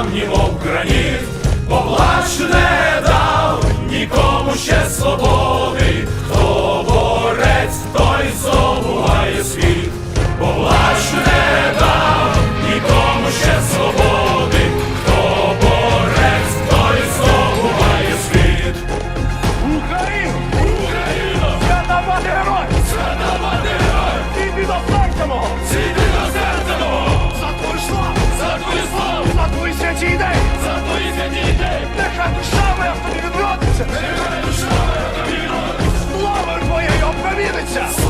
камні, мов граніт, поплач не дай. It's up.